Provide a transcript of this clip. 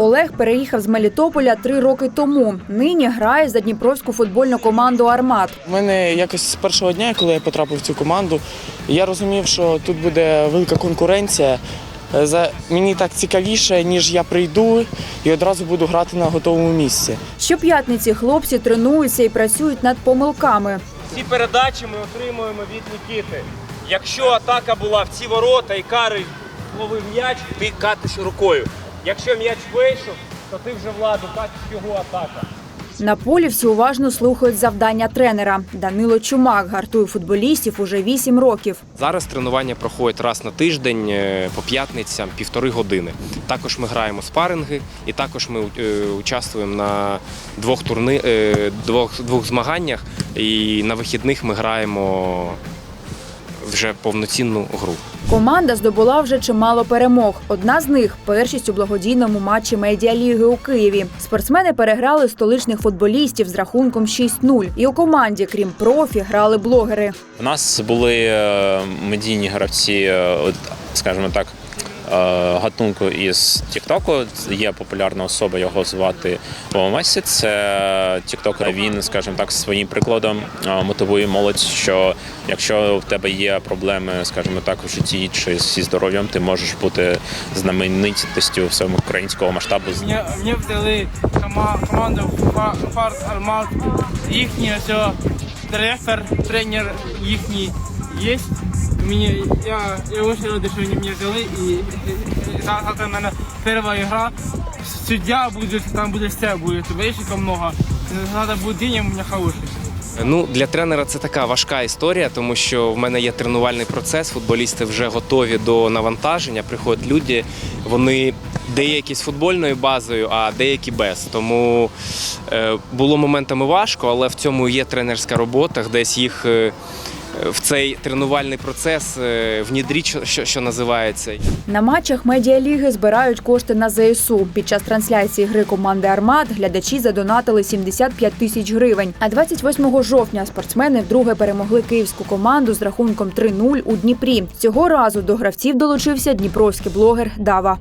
Олег переїхав з Мелітополя три роки тому. Нині грає за дніпровську футбольну команду Армат. У мене якось з першого дня, коли я потрапив в цю команду, я розумів, що тут буде велика конкуренція. За мені так цікавіше, ніж я прийду і одразу буду грати на готовому місці. Щоп'ятниці хлопці тренуються і працюють над помилками. Ці передачі ми отримуємо від Нікіти. Якщо атака була в ці ворота і карий ловив м'яч, ти катиш рукою. Якщо м'яч вийшов, то ти вже владу катиш його атака. На полі всі уважно слухають завдання тренера. Данило Чумак гартує футболістів уже вісім років. Зараз тренування проходять раз на тиждень е, по п'ятницям півтори години. Також ми граємо спаринги, і також ми е, участвуємо на двох турни, е, двох, двох змаганнях. І на вихідних ми граємо вже повноцінну гру. Команда здобула вже чимало перемог. Одна з них першість у благодійному матчі медіаліги у Києві. Спортсмени переграли столичних футболістів з рахунком 6-0. І у команді, крім профі, грали блогери. У нас були е, медійні гравці, е, скажімо так, гатунку із Тіктоку. Є популярна особа, його звати Месі. Це Тіктокер. Він, скажімо так, своїм прикладом е, мотивує молодь, що якщо в тебе є проблеми, скажімо так, в житті чи зі здоров'ям, ти можеш бути знаменитістю всього українського масштабу. Мені, взяли кома- команду Фа- Фарс Армат. Їхній все, директор, тренер їхній є. Мені, я, я дуже радий, що вони мене взяли. І, і, і завтра в мене перша гра. Суддя буде, там буде все, буде ТВшника много. Треба буде день у мене хороший. Ну для тренера це така важка історія, тому що в мене є тренувальний процес. Футболісти вже готові до навантаження. Приходять люди, вони деякі з футбольною базою, а деякі без. Тому е, було моментами важко, але в цьому є тренерська робота, десь їх. В цей тренувальний процес е, внідріть, що, що називається. На матчах медіаліги збирають кошти на ЗСУ. Під час трансляції гри команди Армат глядачі задонатили 75 тисяч гривень. А 28 жовтня спортсмени вдруге перемогли київську команду з рахунком 3-0 у Дніпрі. Цього разу до гравців долучився дніпровський блогер Дава.